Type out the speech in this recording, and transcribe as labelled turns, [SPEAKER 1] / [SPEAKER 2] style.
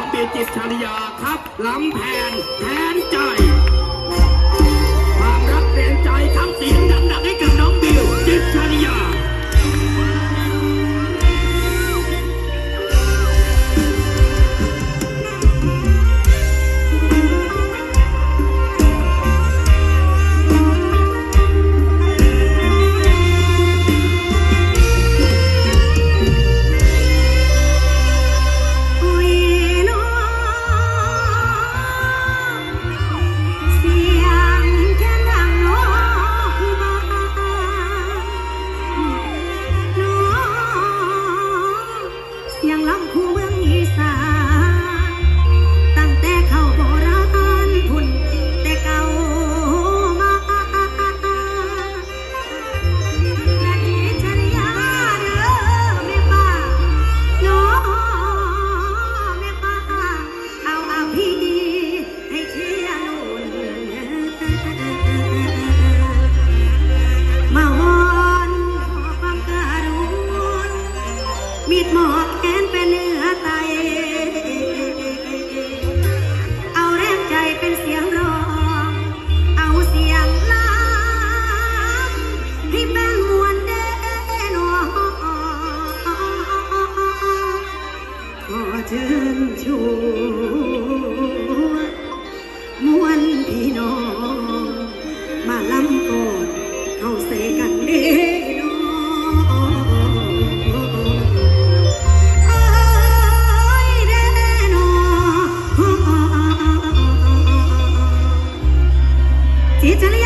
[SPEAKER 1] ของเบียจิตชาริยาครับล้ำแผนแทนใจ ความรักเปลี่ยนใจทั้งเสียงดังๆให้
[SPEAKER 2] เกิด ชื่นชวนมวนพี่น้อง มาลำก่อนเขาเสกันเด้นองเอ้ยเด้น้องจิตใจ